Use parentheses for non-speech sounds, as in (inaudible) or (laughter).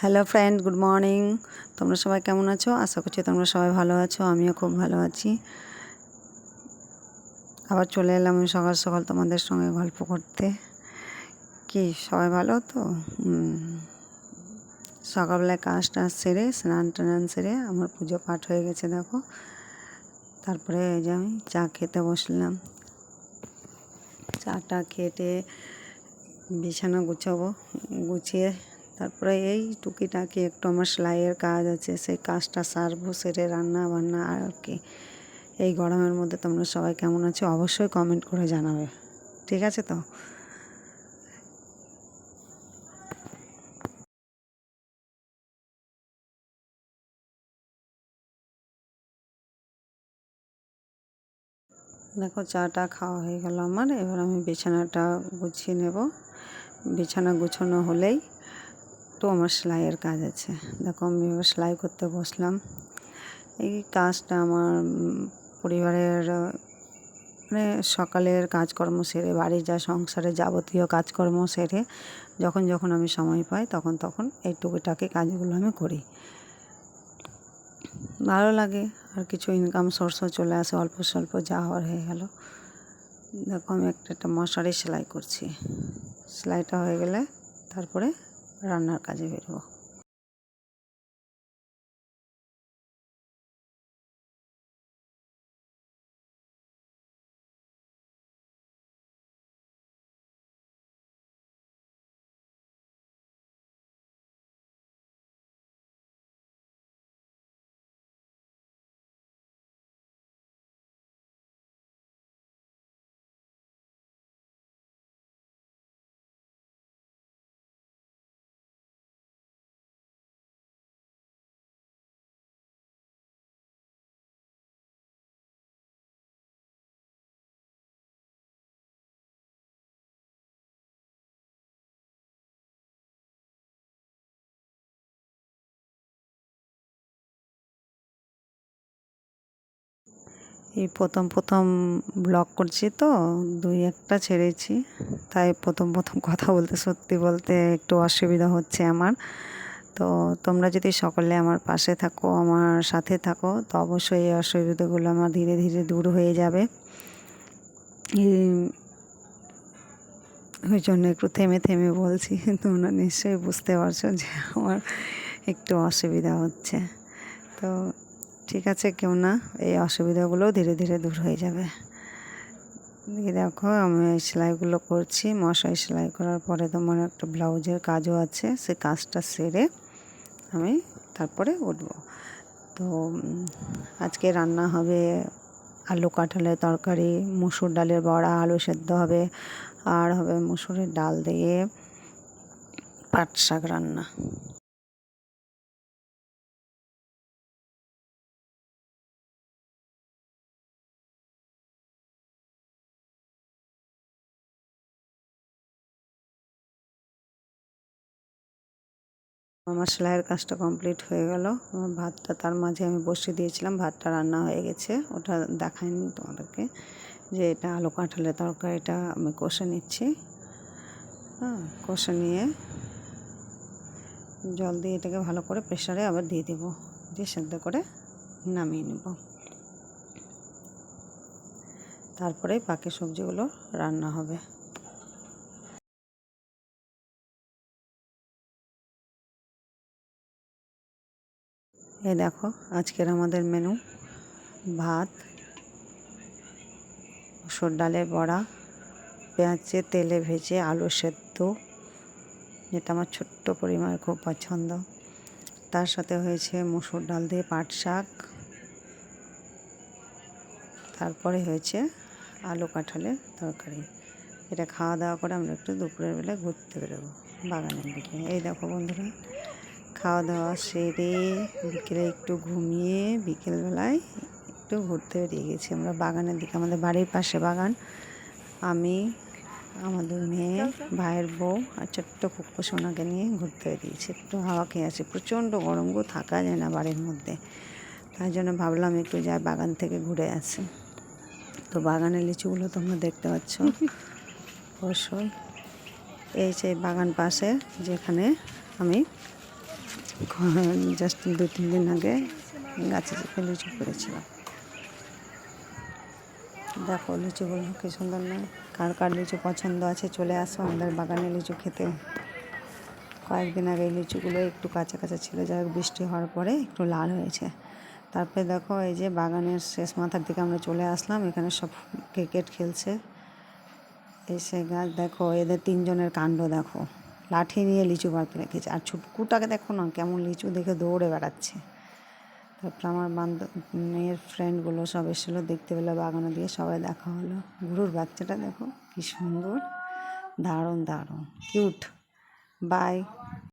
Hello friend good morning তোমরা সবাই কেমন আছো? আশা করছি তোমরা সবাই ভালো আছো। আমিও খুব ভালো আছি। আবার চলে এলাম আমি সকাল সকাল তোমাদের সঙ্গে গল্প করতে। কি, সবাই ভালো তো? সকালবেলায় কাজ টাজ সেরে, স্নান টান সেরে আমার পুজো পাঠ হয়ে গেছে, দেখো। তারপরে এই যে আমি চা খেতে বসলাম। চাটা খেটে বিছানা গুছাবো, গুছিয়ে তারপরে এই টুকিটাকি একটু আমার সেলাইয়ের কাজ আছে, সেই কাজটা সারবো, সেরে রান্না বান্না আর কি। এই গরমের মধ্যে তোমরা সবাই কেমন আছো অবশ্যই কমেন্ট করে জানাবে। ঠিক আছে তো? দেখো চাটা খাওয়া হয়ে গেল আমার, এবার আমি বিছানাটা গুছিয়ে নেব। বিছানা গুছানো হলেই তো আমার সেলাইয়ের কাজ আছে। দেখো আমি এবার সেলাই করতে বসলাম। এই কাজটা আমার পরিবারের মানে সকালের কাজকর্ম সেরে বাড়ির যা সংসারে যাবতীয় কাজকর্ম সেরে, যখন যখন আমি সময় পাই, তখন তখন এই টুকিটাকি কাজগুলো আমি করি। ভালো লাগে, আর কিছু ইনকাম সোর্সও চলে আসে, অল্প স্বল্প যা হওয়ার হয়ে গেল। দেখো আমি একটা একটা মশারি সেলাই করছি। সেলাইটা হয়ে গেলে তারপরে রান্নার কাজে বেরোবো এই প্রথম প্রথম ব্লগ করছি তো, দুই একটা ছেড়েছি। তাই প্রথম প্রথম কথা বলতে, সত্যি বলতে একটু অসুবিধা হচ্ছে আমার। তো তোমরা যদি সকলে আমার পাশে থাকো, আমার সাথে থাকো, তো অবশ্যই এই অসুবিধাগুলো আমার ধীরে ধীরে দূর হয়ে যাবে। ওই জন্য একটু থেমে থেমে বলছি, তোমরা নিশ্চয়ই বুঝতে পারছ যে আমার একটু অসুবিধা হচ্ছে। তো ঠিক আছে, কেউ না, এই অসুবিধাগুলোও ধীরে ধীরে দূর হয়ে যাবে। দেখো, আমি এই সেলাইগুলো করছি। মশাই সেলাই করার পরে তোমার একটা ব্লাউজের কাজও আছে, সে কাজটা সেরে আমি তারপরে উঠবো। তো আজকে রান্না হবে আলু কাঁঠালের তরকারি, মুসুর ডালের বড়া, আলু সেদ্ধ হবে, আর হবে মুসুরের ডাল দিয়ে পাট শাক রান্না। আমার সেলাইয়ের কাজটা কমপ্লিট হয়ে গেল। আমার ভাতটা তার মাঝে আমি বসিয়ে দিয়েছিলাম। ভাতটা রান্না হয়ে গেছে। ওটা দেখাইনি তোমাদেরকে যে এটা আলু কাঁঠালের তরকারিটা আমি কষে নিচ্ছি। হ্যাঁ কষে নিয়ে জল দিয়ে এটাকে ভালো করে প্রেশারে আবার দিয়ে দেবো। দিয়ে সেদ্ধ করে নামিয়ে নেব। তারপরে বাকি সবজিগুলো রান্না হবে। এই দেখো, আজকের আমাদের মেনু ভাত, মসুর ডালের বড়া পেঁয়াজে তেলে ভেজে আলু সেদ্ধ, যেটা আমার ছোট্ট পরিমাণের খুব পছন্দ। তার সাথে হয়েছে মসুর ডাল দিয়ে পাট শাক। তারপরে হয়েছে আলু কাঁঠালের তরকারি। এটা খাওয়া দাওয়া করে আমরা একটু দুপুরের বেলায় ঘুরতে বেরোবো বাগানের দিকে। এই দেখো বন্ধুরা খাওয়া দাওয়া সেরে বিকেলে একটু ঘুমিয়ে বিকেলবেলায় একটু ঘুরতে বেরিয়ে গেছি। আমরা বাগানের দিকে, আমাদের বাড়ির পাশে বাগান। আমি, আমাদের মেয়ে, ভাইয়ের বউ আর ছোট্ট কুকুর সোনাকে নিয়ে ঘুরতে বেরিয়েছি। একটু হাওয়া খেয়ে আসি। প্রচণ্ড গরম গো, থাকা যায় না বাড়ির মধ্যে। তাই জন্য ভাবলাম একটু যাই বাগান থেকে ঘুরে আসি। তো বাগানের লিচুগুলো তোমরা দেখতে পাচ্ছ। অবশ্যই। এই সেই বাগান পাশে যেখানে আমি (laughs) জাস্ট দু, তিন দিন আগে গাছে চেপে লিচু করেছিলাম দেখো লিচুগুলো কি সুন্দর না কার কার লিচু পছন্দ আছে চলে আসো, আমাদের বাগানে লিচু খেতে। কয়েকদিন আগে লিচুগুলো একটু কাঁচা কাঁচা ছিল, যাই হোক বৃষ্টি হওয়ার পরে একটু লাল হয়েছে। তারপরে দেখো, এই যে বাগানের শেষ মাথার দিকে আমরা চলে আসলাম, এখানে সব ক্রিকেট খেলছে। এসে গাছ দেখো, এদের তিনজনের কাণ্ড দেখো। লাঠি নিয়ে লিচু পাড়তে রেখেছে। আর ছুটকুটাকে দেখো না, কেমন লিচু দেখে দৌড়ে বেড়াচ্ছে। তারপর আমার বান্ধব মেয়ের ফ্রেন্ডগুলো সব এসেছিল দেখতে পেল, বাগানে দিয়ে সবাই দেখা হলো। গুরুর বাচ্চাটা দেখো কি সুন্দর, দারুণ দারুণ কিউট বাই